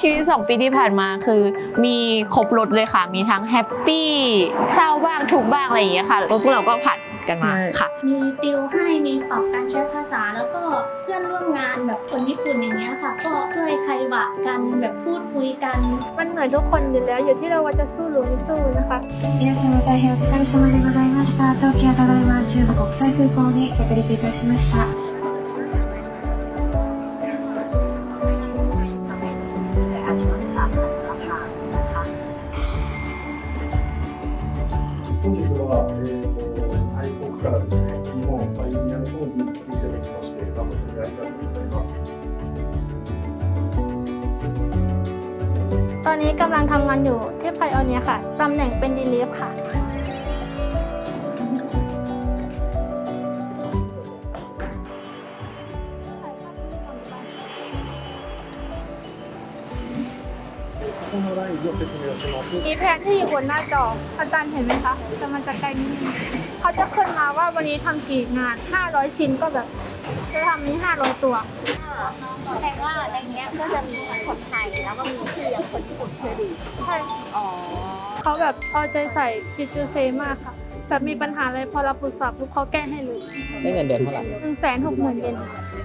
ชีวิต 2 ปีที่ผ่านมาคือมีครบรถเลยค่ะ มีทั้งแฮปปี้เศร้าบ้างทุกข์บ้างอะไรอย่างเงี้ยค่ะแล้วพวกเราก็ผ่านกันมาค่ะ มีติวให้มีปรับการใช้ภาษาแล้วก็เพื่อนร่วมงานแบบคนญี่ปุ่นอย่างเงี้ยค่ะ ก็ช่วยใครหวะกันแบบพูดคุยกัน มันเหนื่อยทุกคนอยู่แล้ว อยู่ที่เราว่าจะสู้หรือไม่สู้นะคะ 皆様大変お疲れ様でございました。東京ただいま中部国際空港に着陸いたしました。 ตอนนี้กำลังทำงานอยู่ที่ไพโอเนียค่ะ ตำแหน่งเป็นดีลีฟค่ะ มีแพนที่อยู่บนหน้าจออาจารย์เห็นไหมคะแต่มันจะไกลนิดนึงเขาจะขึ้นมาว่าวันนี้ทำกี่งาน 500 ชิ้นก็แบบ จะทำนี้ 500 ตัว แสดงว่าในเนี้ยก็จะมีคนไทยแล้วก็มี เขาแบบเอาใจใส่จิตจูเซมากค่ะ แบบมีปัญหาอะไรพอเราปรึกษาปุ๊บเขาแก้ให้เลยได้เงินเดือนเท่าไหร่หนึ่งแสนหกหมื่นเยน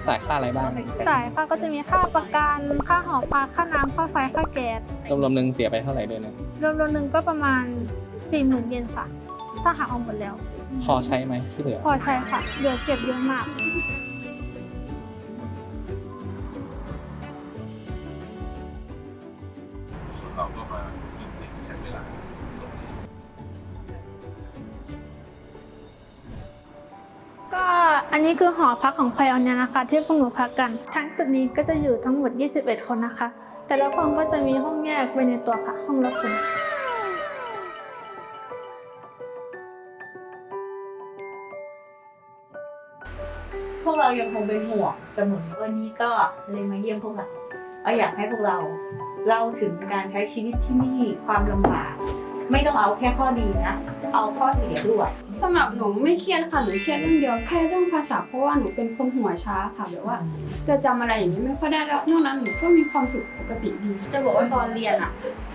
จ่ายค่าอะไรบ้างจ่ายค่าก็จะมีค่าประกันค่าหอพักค่าน้ำค่าไฟค่าแก๊สรวมๆหนึ่งเสียไปเท่าไหร่เดือนหนึงรวมๆหนึ่งก็ประมาณ4ี่หมื่นเยนค่ะ ถ้าหักออกหมดแล้ว พอใช้ไหมที่เหลือ พอใช้ค่ะเหลือเก็บเยอะมาก เราก็มายุติใช้เวลา อันนี้คือหอพักของไพออนเนี่ยนะคะ ที่พวกหนูพักกัน ทั้งตึกนี้ก็จะอยู่ทั้งหมด 21 คนนะคะ แต่ละคนก็จะมีห้องแยกไว้ในตัวค่ะ ห้องละคนพวกเรายังคงเป็นห่วงเสมอวันนี้ก็เลยมาเยี่ยมพวกเราก็อยากให้พวกเราเล่าถึงการใช้ชีวิตที่นี่ความลำบาก ไม่ต้องเอาแค่ข้อดีนะ เอาข้อเสียด้วย สำหรับหนูไม่เครียดค่ะหนูเครียดเรื่องเดียวแค่เรื่องภาษาเพราะว่าหนูเป็นคนหัวช้าค่ะแบบว่า จะจำอะไรอย่างนี้ไม่ค่อยได้แล้วนอกนั้นหนูก็มีความสุขปกติดี จะบอกว่าตอนเรียนอะ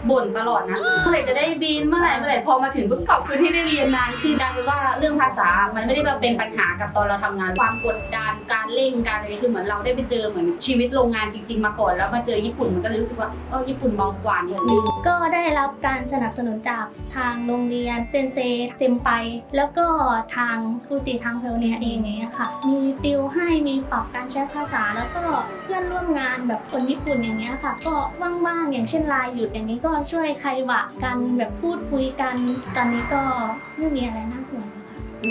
บ่นตลอดนะเมื่อไหร่จะได้บินเมื่อไหร่เมื่อไหร่พอมาถึงปุ๊บกลับคืนที่ได้เรียนนานคือกลายเป็นว่าเรื่องภาษามันไม่ได้มาเป็นปัญหากับตอนเราทำงานความกดดันการเร่งการอะไรคือเหมือนเราได้ไปเจอเหมือนชีวิตโรงงานจริง ๆ มาก่อนแล้วมาเจอญี่ปุ่นมันก็เลยรู้สึกว่าเออญี่ปุ่นเบากว่านิดนึงก็ได้รับการสนับสนุนจากทางโรงเรียนเซนเซเซมไป แล้วก็ทางฟูจิทางเพลเนียเองอย่างเงี้ยค่ะ มีติวให้มีปรับการใช้ภาษาแล้วก็เพื่อนร่วมงานแบบคนญี่ปุ่นอย่างเงี้ยค่ะ ก็ว่างๆอย่างเช่นไลน์หยุดอย่างนี้ก็ช่วยใครวะกันแบบพูดคุยกัน ตอนนี้ก็ไม่มีอะไรน่าห่วงนะคะม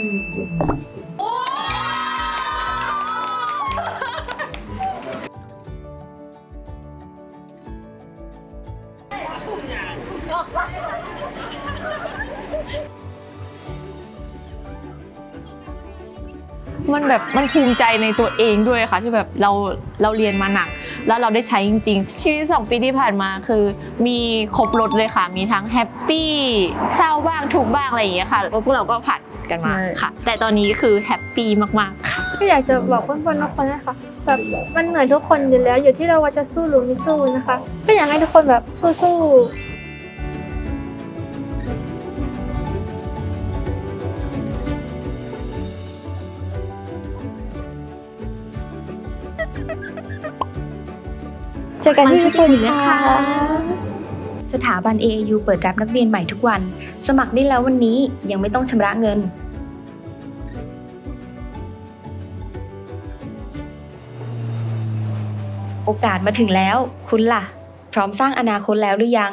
ั นแบบมันภูมิใจในตัวเองด้วยค่ะ ที่แบบเราเราเรียนมาหนัก แล้วเราได้ใช้จริง ๆ ชีวิต 2 ปีที่ผ่านมาคือมีครบรถเลยค่ะ มีทั้งแฮปปี้เศร้าบ้างทุกข์บ้างอะไรอย่างเงี้ยค่ะแล้วพวกเราก็ผ่านกันมาค่ะ แต่ตอนนี้คือแฮปปี้มากๆค่ะก็อยากจะบอกเพื่อนๆทุกคนนะคะแบบมันเหนื่อยทุกคนอยู่แล้ว อยู่ที่เราว่าจะสู้หรือไม่สู้นะคะ ก็อยากให้ทุกคนแบบสู้ๆ จอกันที่ญี่ปุ่นนะคะ สถาบัน AAU เปิดรับนักเรียนใหม่ทุกวัน สมัครได้แล้ววันนี้ยังไม่ต้องชำระเงินโอกาสมาถึงแล้ว คุณล่ะ พร้อมสร้างอนาคตแล้วหรือยัง